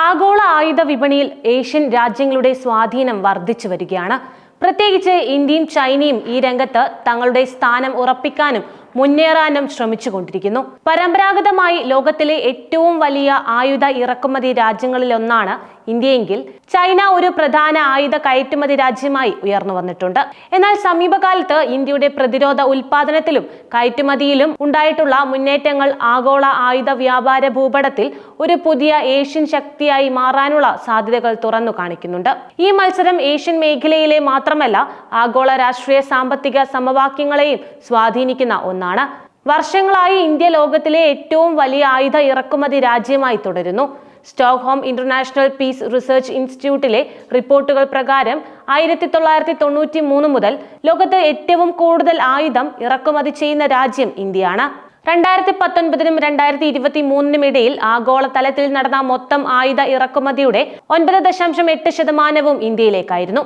ആഗോള ആയുധ വിപണിയിൽ ഏഷ്യൻ രാജ്യങ്ങളുടെ സ്വാധീനം വർദ്ധിച്ചു വരികയാണ്. പ്രത്യേകിച്ച് ഇന്ത്യയും ചൈനയും ഈ രംഗത്ത് തങ്ങളുടെ സ്ഥാനം ഉറപ്പിക്കാനും മുന്നേറാനും ശ്രമിച്ചുകൊണ്ടിരിക്കുന്നു. പരമ്പരാഗതമായി ലോകത്തിലെ ഏറ്റവും വലിയ ആയുധ ഇറക്കുമതി രാജ്യങ്ങളിലൊന്നാണ് ഇന്ത്യയെങ്കിൽ ചൈന ഒരു പ്രധാന ആയുധ കയറ്റുമതി രാജ്യമായി ഉയർന്നു വന്നിട്ടുണ്ട്. എന്നാൽ സമീപകാലത്ത് ഇന്ത്യയുടെ പ്രതിരോധ ഉൽപാദനത്തിലും കയറ്റുമതിയിലും ഉണ്ടായിട്ടുള്ള മുന്നേറ്റങ്ങൾ ആഗോള ആയുധ വ്യാപാര ഭൂപടത്തിൽ ഒരു പുതിയ ഏഷ്യൻ ശക്തിയായി മാറാനുള്ള സാധ്യതകൾ തുറന്നു കാണിക്കുന്നുണ്ട്. ഈ മത്സരം ഏഷ്യൻ മേഖലയിലെ മാത്രമല്ല ആഗോള രാഷ്ട്രീയ സാമ്പത്തിക സമവാക്യങ്ങളെയും സ്വാധീനിക്കുന്ന ഒന്നാണ്. വർഷങ്ങളായി ഇന്ത്യ ലോകത്തിലെ ഏറ്റവും വലിയ ആയുധ ഇറക്കുമതി രാജ്യമായി തുടരുന്നു. സ്റ്റോക്ക്ഹോം ഇന്റർനാഷണൽ പീസ് റിസർച്ച് ഇൻസ്റ്റിറ്റ്യൂട്ടിലെ റിപ്പോർട്ടുകൾ പ്രകാരം ആയിരത്തി തൊള്ളായിരത്തി തൊണ്ണൂറ്റി മൂന്ന് മുതൽ ലോകത്ത് ഏറ്റവും കൂടുതൽ ആയുധം ഇറക്കുമതി ചെയ്യുന്ന രാജ്യം ഇന്ത്യയാണ്. രണ്ടായിരത്തി പത്തൊൻപതിനും രണ്ടായിരത്തി ഇരുപത്തി മൂന്നിനും ഇടയിൽ ആഗോള തലത്തിൽ നടന്ന മൊത്തം ആയുധ ഇറക്കുമതിയുടെ ഒൻപത് ദശാംശം എട്ട് ശതമാനവും ഇന്ത്യയിലേക്കായിരുന്നു.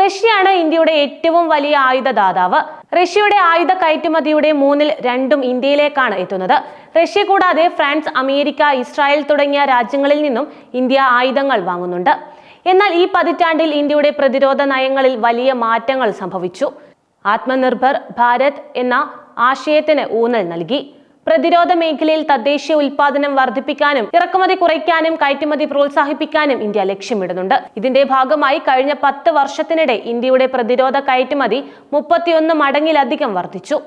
റഷ്യയാണ് ഇന്ത്യയുടെ ഏറ്റവും വലിയ ആയുധ ദാതാവ് റഷ്യയുടെ ആയുധ കയറ്റുമതിയുടെ മൂന്നിൽ രണ്ടും ഇന്ത്യയിലേക്കാണ് എത്തുന്നത്. റഷ്യ കൂടാതെ ഫ്രാൻസ് അമേരിക്ക ഇസ്രായേൽ തുടങ്ങിയ രാജ്യങ്ങളിൽ നിന്നും ഇന്ത്യ ആയുധങ്ങൾ വാങ്ങുന്നുണ്ട്. എന്നാൽ ഈ പതിറ്റാണ്ടിൽ ഇന്ത്യയുടെ പ്രതിരോധ നയങ്ങളിൽ വലിയ മാറ്റങ്ങൾ സംഭവിച്ചു. ആത്മനിർഭർ ഭാരത് എന്ന ആശയത്തിന് ഊന്നൽ നൽകി. പ്രതിരോധ മേഖലയിൽ തദ്ദേശീയ ഉൽപാദനം വർദ്ധിപ്പിക്കാനും ഇറക്കുമതി കുറയ്ക്കാനും കയറ്റുമതി പ്രോത്സാഹിപ്പിക്കാനും ഇന്ത്യ ലക്ഷ്യമിടുന്നുണ്ട്. ഇതിന്റെ ഭാഗമായി കഴിഞ്ഞ പത്ത് വർഷത്തിനിടെ ഇന്ത്യയുടെ പ്രതിരോധ കയറ്റുമതി മുപ്പത്തിയൊന്ന് മടങ്ങിലധികം വർദ്ധിച്ചു.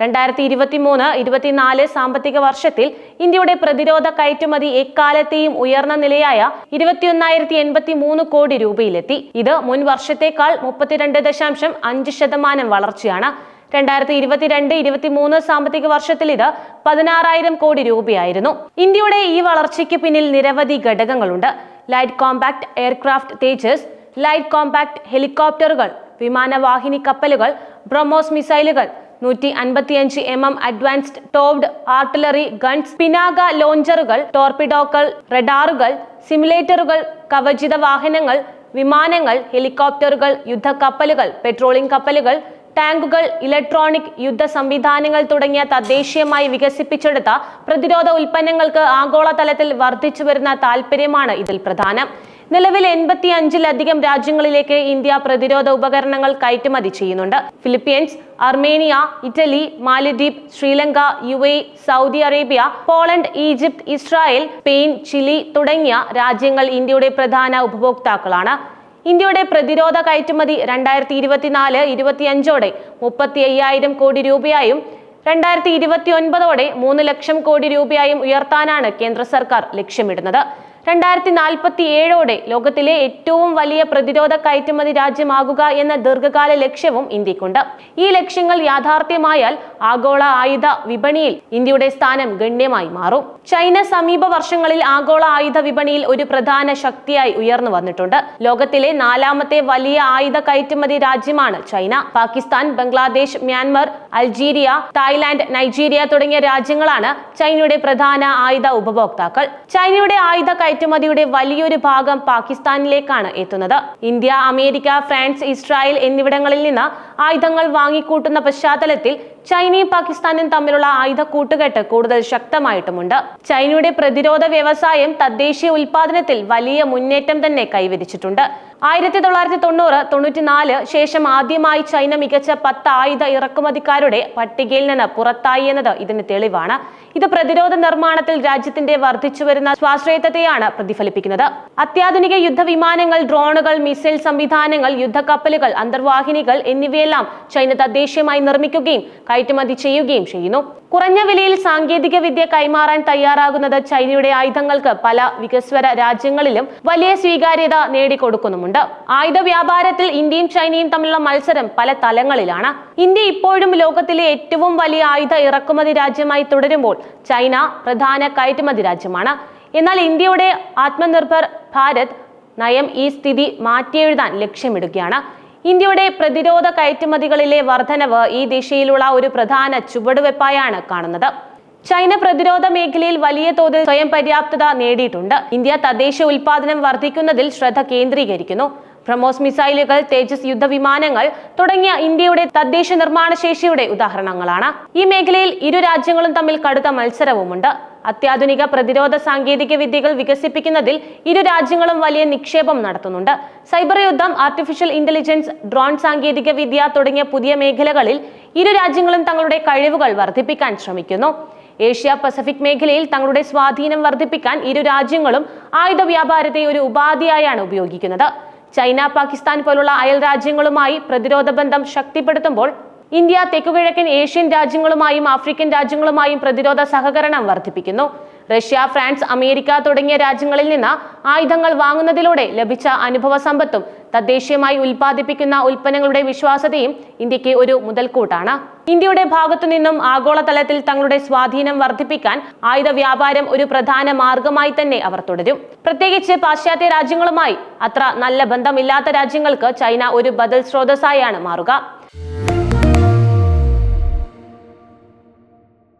രണ്ടായിരത്തി ഇരുപത്തി മൂന്ന് ഇരുപത്തിനാല് സാമ്പത്തിക വർഷത്തിൽ ഇന്ത്യയുടെ പ്രതിരോധ കയറ്റുമതി എക്കാലത്തെയും ഉയർന്ന നിലയായ ഇരുപത്തിയൊന്നായിരത്തി എൺപത്തി മൂന്ന് കോടി രൂപയിലെത്തി. ഇത് മുൻ വർഷത്തേക്കാൾ മുപ്പത്തിരണ്ട് ദശാംശം അഞ്ച് ശതമാനം വളർച്ചയാണ്. രണ്ടായിരത്തി ഇരുപത്തിരണ്ട് ഇരുപത്തി മൂന്ന് സാമ്പത്തിക വർഷത്തിൽ ഇത് പതിനാറായിരം കോടി രൂപയായിരുന്നു. ഇന്ത്യയുടെ ഈ വളർച്ചയ്ക്ക് പിന്നിൽ നിരവധി ഘടകങ്ങളുണ്ട്. Light compact aircraft Tejas light compact ഹെലികോപ്റ്ററുകൾ വിമാനവാഹിനി കപ്പലുകൾ ബ്രഹ്മോസ് മിസൈലുകൾ നൂറ്റി അൻപത്തിയഞ്ച് M M advanced towed artillery guns Pinaka ലോഞ്ചറുകൾ ടോർപിഡോകൾ റഡാറുകൾ സിമുലേറ്ററുകൾ കവചിത വാഹനങ്ങൾ വിമാനങ്ങൾ ഹെലികോപ്റ്ററുകൾ യുദ്ധക്കപ്പലുകൾ പെട്രോളിംഗ് കപ്പലുകൾ ടാങ്കുകൾ ഇലക്ട്രോണിക് യുദ്ധ സംവിധാനങ്ങൾ തുടങ്ങിയ തദ്ദേശീയമായി വികസിപ്പിച്ചെടുത്ത പ്രതിരോധ ഉൽപ്പന്നങ്ങൾക്ക് ആഗോളതലത്തിൽ വർദ്ധിച്ചു വരുന്ന താല്പര്യമാണ് ഇതിൽ പ്രധാനം. നിലവിൽ എൺപത്തി അഞ്ചിലധികം രാജ്യങ്ങളിലേക്ക് ഇന്ത്യ പ്രതിരോധ ഉപകരണങ്ങൾ കയറ്റുമതി ചെയ്യുന്നുണ്ട്. ഫിലിപ്പീൻസ് അർമേനിയ ഇറ്റലി മാലിദ്വീപ് Sri Lanka U A Saudi Arabia Poland Egypt Israel Spain Chile തുടങ്ങിയ രാജ്യങ്ങൾ ഇന്ത്യയുടെ പ്രധാന ഉപഭോക്താക്കളാണ്. ഇന്ത്യയുടെ പ്രതിരോധ കയറ്റുമതി രണ്ടായിരത്തി ഇരുപത്തിനാല് ഇരുപത്തിയഞ്ചോടെ മുപ്പത്തി അയ്യായിരം കോടി രൂപയായും രണ്ടായിരത്തി ഇരുപത്തി ഒൻപതോടെ മൂന്ന് ലക്ഷം കോടി രൂപയായും ഉയർത്താനാണ് കേന്ദ്ര സർക്കാർ ലക്ഷ്യമിടുന്നത്. രണ്ടായിരത്തി നാൽപ്പത്തി ഏഴോടെ ലോകത്തിലെ ഏറ്റവും വലിയ പ്രതിരോധ കയറ്റുമതി രാജ്യമാകുക എന്ന ദീർഘകാല ലക്ഷ്യവും ഇന്ത്യക്കുണ്ട്. ഈ ലക്ഷ്യങ്ങൾ യാഥാർത്ഥ്യമായാൽ ആഗോള ആയുധ വിപണിയിൽ ഇന്ത്യയുടെ സ്ഥാനം ഗണ്യമായി മാറും. ചൈന സമീപ വർഷങ്ങളിൽ ആഗോള ആയുധ വിപണിയിൽ ഒരു പ്രധാന ശക്തിയായി ഉയർന്നു വന്നിട്ടുണ്ട്. ലോകത്തിലെ നാലാമത്തെ വലിയ ആയുധ കയറ്റുമതി രാജ്യമാണ് China. Pakistan Bangladesh Myanmar Algeria Thailand Nigeria തുടങ്ങിയ രാജ്യങ്ങളാണ് ചൈനയുടെ പ്രധാന ആയുധ ഉപഭോക്താക്കൾ. ചൈനയുടെ ആയുധ കയറ്റുമതിയുടെ വലിയൊരു ഭാഗം പാകിസ്ഥാനിലേക്കാണ് എത്തുന്നത്. ഇന്ത്യ അമേരിക്ക ഫ്രാൻസ് ഇസ്രായേൽ എന്നിവിടങ്ങളിൽ നിന്ന് ആയുധങ്ങൾ വാങ്ങിക്കൂട്ടുന്ന പശ്ചാത്തലത്തിൽ ചൈനയും പാകിസ്ഥാനും തമ്മിലുള്ള ആയുധ കൂട്ടുകെട്ട് കൂടുതൽ ശക്തമായിട്ടുമുണ്ട്. ചൈനയുടെ പ്രതിരോധ വ്യവസായം തദ്ദേശീയ ഉൽപാദനത്തിൽ വലിയ മുന്നേറ്റം തന്നെ കൈവരിച്ചിട്ടുണ്ട്. ആയിരത്തി തൊള്ളായിരത്തി തൊണ്ണൂറ് തൊണ്ണൂറ്റിനാല് ശേഷം ആദ്യമായി ചൈന മികച്ച പത്ത് ആയുധ ഇറക്കുമതിക്കാരുടെ പട്ടികയിൽ നിന്ന് പുറത്തായി എന്നത് ഇതിന് തെളിവാണ്. ഇത് പ്രതിരോധ നിർമ്മാണത്തിൽ രാജ്യത്തിന്റെ വർദ്ധിച്ചു വരുന്ന സ്വാശ്രയത്വത്തെയാണ് പ്രതിഫലിപ്പിക്കുന്നത്. അത്യാധുനിക യുദ്ധവിമാനങ്ങൾ ഡ്രോണുകൾ മിസൈൽ സംവിധാനങ്ങൾ യുദ്ധക്കപ്പലുകൾ അന്തർവാഹിനികൾ എന്നിവയെല്ലാം ചൈന തദ്ദേശീയമായി നിർമ്മിക്കുകയും കയറ്റുമതി ചെയ്യുകയും ചെയ്യുന്നു. കുറഞ്ഞ വിലയിൽ സാങ്കേതിക വിദ്യ കൈമാറാൻ തയ്യാറാകുന്നത് ചൈനയുടെ ആയുധങ്ങൾക്ക് പല വികസ്വര രാജ്യങ്ങളിലും വലിയ സ്വീകാര്യത നേടിക്കൊടുക്കുന്നുമുണ്ട്. ആയുധ വ്യാപാരത്തിൽ ഇന്ത്യയും ചൈനയും തമ്മിലുള്ള മത്സരം പല തലങ്ങളിലാണ്. ഇന്ത്യ ഇപ്പോഴും ലോകത്തിലെ ഏറ്റവും വലിയ ആയുധ ഇറക്കുമതി രാജ്യമായി തുടരുമ്പോൾ ചൈന പ്രധാന കയറ്റുമതി രാജ്യമാണ്. എന്നാൽ ഇന്ത്യയുടെ ആത്മനിർഭർ ഭാരത് നയം ഈ സ്ഥിതി മാറ്റിയെഴുതാൻ ലക്ഷ്യമിടുകയാണ്. ഇന്ത്യയുടെ പ്രതിരോധ കയറ്റുമതികളിലെ വർധനവ് ഈ ദിശയിലുള്ള ഒരു പ്രധാന ചുവടുവെപ്പായാണ് കാണുന്നത്. ചൈന പ്രതിരോധ മേഖലയിൽ വലിയ തോതിൽ സ്വയം പര്യാപ്തത നേടിയിട്ടുണ്ട്. ഇന്ത്യ തദ്ദേശ ഉൽപാദനം വർദ്ധിക്കുന്നതിൽ ശ്രദ്ധ കേന്ദ്രീകരിക്കുന്നു. ബ്രഹ്മോസ് മിസൈലുകൾ തേജസ് യുദ്ധവിമാനങ്ങൾ തുടങ്ങിയ ഇന്ത്യയുടെ തദ്ദേശ നിർമ്മാണ ശേഷിയുടെ ഉദാഹരണങ്ങളാണ്. ഈ മേഖലയിൽ ഇരു രാജ്യങ്ങളും തമ്മിൽ കടുത്ത മത്സരവുമുണ്ട്. അത്യാധുനിക പ്രതിരോധ സാങ്കേതിക വിദ്യകൾ വികസിപ്പിക്കുന്നതിൽ ഇരു രാജ്യങ്ങളും വലിയ നിക്ഷേപം നടത്തുന്നുണ്ട്. സൈബർ യുദ്ധം ആർട്ടിഫിഷ്യൽ ഇന്റലിജൻസ് ഡ്രോൺ സാങ്കേതിക വിദ്യ തുടങ്ങിയ പുതിയ മേഖലകളിൽ ഇരു രാജ്യങ്ങളും തങ്ങളുടെ കഴിവുകൾ വർദ്ധിപ്പിക്കാൻ ശ്രമിക്കുന്നു. ഏഷ്യ പസഫിക് മേഖലയിൽ തങ്ങളുടെ സ്വാധീനം വർദ്ധിപ്പിക്കാൻ ഇരു രാജ്യങ്ങളും ആയുധ വ്യാപാരത്തെ ഒരു ഉപാധിയായാണ് ഉപയോഗിക്കുന്നത്. ചൈന പാകിസ്ഥാൻ പോലുള്ള അയൽ രാജ്യങ്ങളുമായി പ്രതിരോധ ബന്ധം ശക്തിപ്പെടുത്തുമ്പോൾ ഇന്ത്യ തെക്കുകിഴക്കൻ ഏഷ്യൻ രാജ്യങ്ങളുമായും ആഫ്രിക്കൻ രാജ്യങ്ങളുമായും പ്രതിരോധ സഹകരണം വർദ്ധിപ്പിക്കുന്നു. റഷ്യ ഫ്രാൻസ് അമേരിക്ക തുടങ്ങിയ രാജ്യങ്ങളിൽ നിന്ന് ആയുധങ്ങൾ വാങ്ങുന്നതിലൂടെ ലഭിച്ച അനുഭവ സമ്പത്തും തദ്ദേശീയമായി ഉൽപ്പാദിപ്പിക്കുന്ന ഉൽപ്പന്നങ്ങളുടെ വിശ്വാസതയും ഇന്ത്യയ്ക്ക് ഒരു മുതൽക്കൂട്ടാണ്. ഇന്ത്യയുടെ ഭാഗത്തു നിന്നും ആഗോളതലത്തിൽ തങ്ങളുടെ സ്വാധീനം വർദ്ധിപ്പിക്കാൻ ആയുധ വ്യാപാരം ഒരു പ്രധാന മാർഗമായി തന്നെ അവർ തുടരും. പ്രത്യേകിച്ച് പാശ്ചാത്യ രാജ്യങ്ങളുമായി അത്ര നല്ല ബന്ധമില്ലാത്ത രാജ്യങ്ങൾക്ക് ചൈന ഒരു ബദൽ സ്രോതസ്സായാണ് മാറുക.